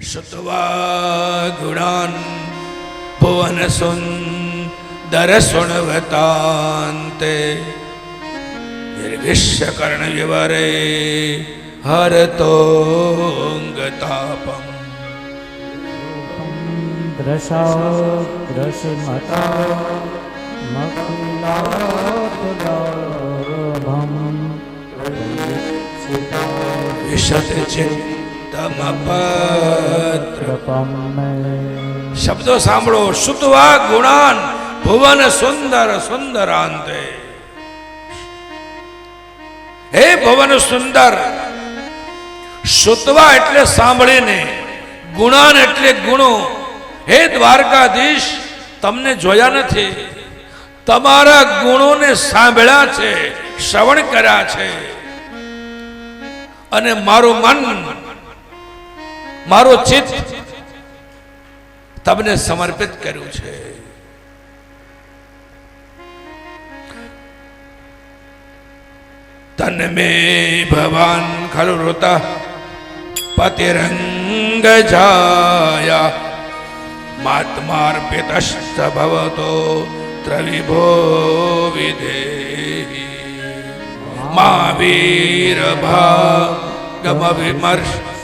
श्रुत्वा भुवनसुन्दरशृण्वतान्ते निर्विश्यकर्णविवरे हरतोऽङ्गतापम् दशाग्रसमता मकुलाभम् विशति चिन्ता શબ્દો સાંભળો સુતવા ગુણાન ભુવન સુંદર સુંદરાંતે. હે ભુવન સુંદર સુતવા એટલે સાંભળીને ગુણાન એટલે ગુણો. હે દ્વારકાધીશ તમને જોયા નથી. તમારા ગુણોને સાંભળ્યા છે શ્રવણ કર્યા છે. અને મારું મન મારું ચિત્ત તમને સમર્પિત કર્યું છે. તન મે ભવાન ખલુ રોતા પતિરંગ જાયા. માત્માર્પિતશ્ચ ભવતો ત્રવિભો વિધેહી. મા વીર ભાગમ વિમર્શ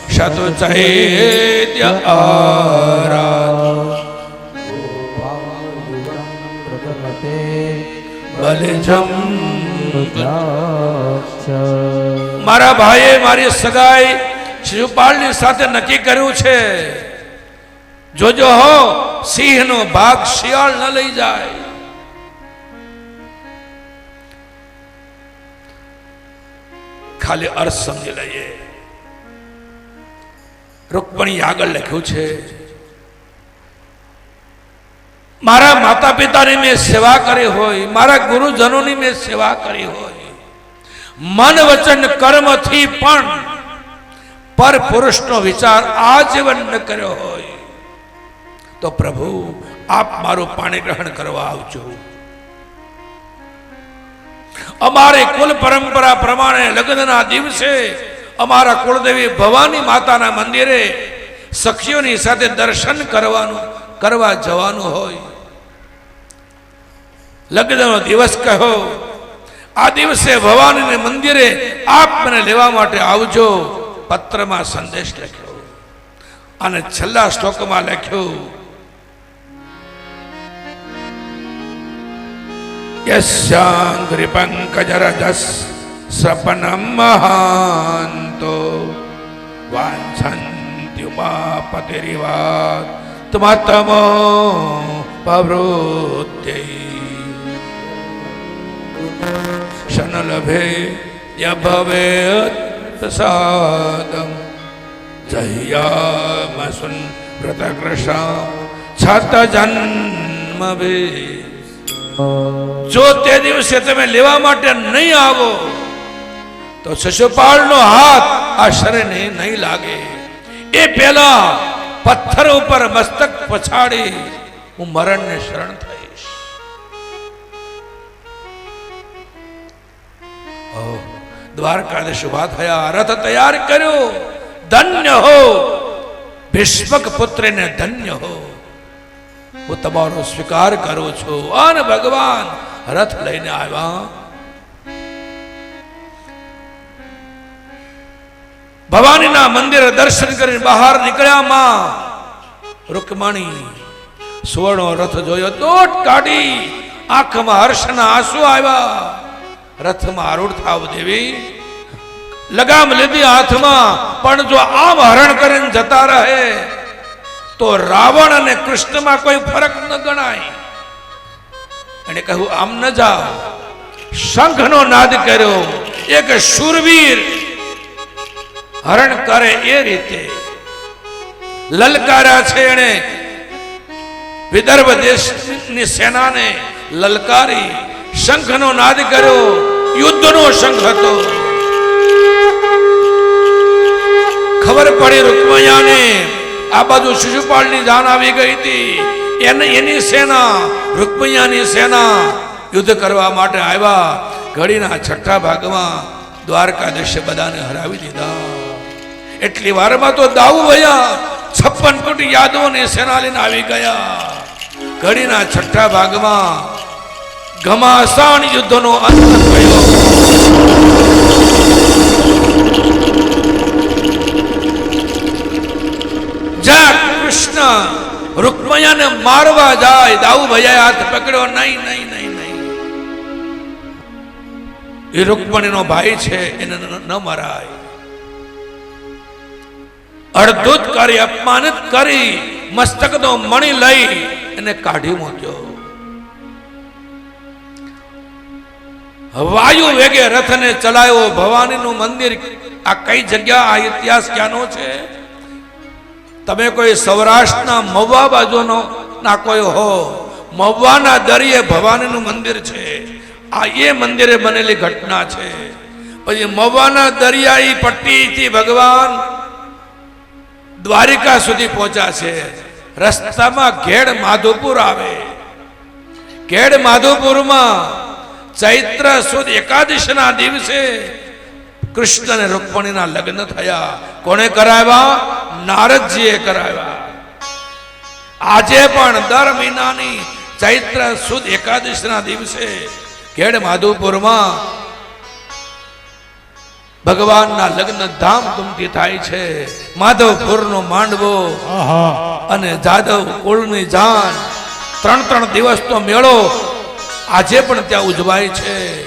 આરા બલજમ મારા ભાઈએ મારી સગાઈ શિવપાલની સાથે નક્કી કર્યું છે. જોજો હો સિંહનો ભાગ શિયાળ ન લઈ જાય. ખાલી અર્થ સમજી લઈએ. રૂકમણી આગળ લખ્યું છે, મારા માતા પિતાની મેં સેવા કરી હોય, મારા ગુરુજનોની મેં સેવા કરી હોય, મન વચન કર્મથી પણ પર પુરુષનો વિચાર આજીવન ન કર્યો હોય. તો પ્રભુ, આપ મારું પાણી ગ્રહણ કરવા આવજો. અમારે કુલ પરંપરા પ્રમાણે લગ્નના દિવસે અમારા કુળદેવી ભવાની માતાના મંદિરે સખીઓની સાથે દર્શન કરવાનું, કરવા જવાનું હોય. લગ્નનો દિવસ કહો, આ દિવસે ભવાનીને મંદિરે આપ મને લેવા માટે આવજો, પત્રમાં સંદેશ લખ્યો. અને છેલ્લા શ્લોકમાં લખ્યું યસ્યાંગ્રી પંકજરજસ સપનમ મહાંતો વાંછન્ત્યુમાપતિરિવાત ત્મતમો પવૃત્યૈ શનલભે યભવેત સાદમ જહ્યામસુન વ્રતકૃષા છત જન્મભે જો તે દિવસે તમે લેવા માટે નહીં આવો તો શિશુપાળનો હાથ આ શરીરને નહીં લાગે. એ પહેલા પથ્થર ઉપર મસ્તક પછાડી હું મરણને શરણ થઈશ. દ્વારકાધીશ ઊભા થયા રથ તૈયાર કર્યો. ધન્ય હો, ભીષ્મક પુત્રને ધન્ય હો. હું તમારો સ્વીકાર કરું છું. અને ભગવાન, રથ લઈને આવ્યા. ભવાનીના મંદિરે દર્શન કરીને બહાર નીકળ્યા માં. રૂકમણી સુવર્ણો રથ જોયો દોટ કાઢી, આંખમાં હર્ષના આંસુ આવ્યા. રથમાં આરૂઢ થાવ દેવી. લગામ લીધી હાથમાં, પણ જો આમ હરણ કરીને જતા રહે, તો રાવણ અને કૃષ્ણમાં કોઈ ફરક ન ગણાય. એને કહ્યું, આમ ન જાઓ. શંખનો નાદ કર્યો. એક શૂરવીર હરણ કરે એ રીતે. લલકાર્યા છે એણે. વિદર્ભ દેશની સેનાને લલકારી, શંખનો નાદ કર્યો, યુદ્ધનો શંખ હતો. ખબર પડી રૂકમૈયાને, આ બાજુ શિશુપાળની જાન આવી ગઈ હતી. એને, એની સેના, રૂકમૈયાની સેના યુદ્ધ કરવા માટે આવ્યા. ઘડીના છઠ્ઠા ભાગમાં દ્વારકાધીશે બધાને હરાવી દીધા. એટલી વારમાં તો દાઉ ભયા છપ્પન કોટી યાદવોની સેના લઈને આવી ગયા. ઘડીના છઠ્ઠા ભાગમાં ઘમાસાણ યુદ્ધનો અંત થયો. જ્યાં કૃષ્ણ, રૂકમૈયાને મારવા જાય દાઉ ભૈયા હાથ પકડ્યો, નહીં નહીં નહીં નહીં. એ રૂકમણીનો ભાઈ છે, એને ન ન અડધૂત કરી, અપમાનિત કરી, મસ્તકનો મણી લઈ એને કાઢી મૂક્યો. વાયુ વેગે રથને ચલાવ્યો ભવાનીનું મંદિર, આ કઈ જગ્યા, આ ઇતિહાસ ક્યાંનો છે? તમે કોઈ સૌરાષ્ટ્રના મહુવા બાજુનો ના કોઈ હો, મહુવાના દરિયે ભવાનીનું મંદિર છે. આ એ મંદિરે બનેલી ઘટના છે. પછી મહુવાના દરિયાઈ પટ્ટીથી ભગવાન દ્વારિકા સુધી પહોંચ્યા છે. રસ્તામાં ઘેડ માધુપુર આવે. ઘેડ માધુપુરમાં ચૈત્ર સુદ એકાદશના દિવસે કૃષ્ણ અને રૂકમણીના લગ્ન થયા. કોણે કરાવ્યા? નારદજીએ કરાવ્યા. આજે પણ દર મહિનાની ચૈત્ર સુદ એકાદશના દિવસે ઘેડ માધવપુરમાં ભગવાનના લગ્ન ધામધૂમથી થાય છે. માધવપુરનો માંડવો અને જાદવ કુળની જાન. ત્રણ ત્રણ દિવસનો મેળો. આજે પણ ત્યાં ઉજવાય છે.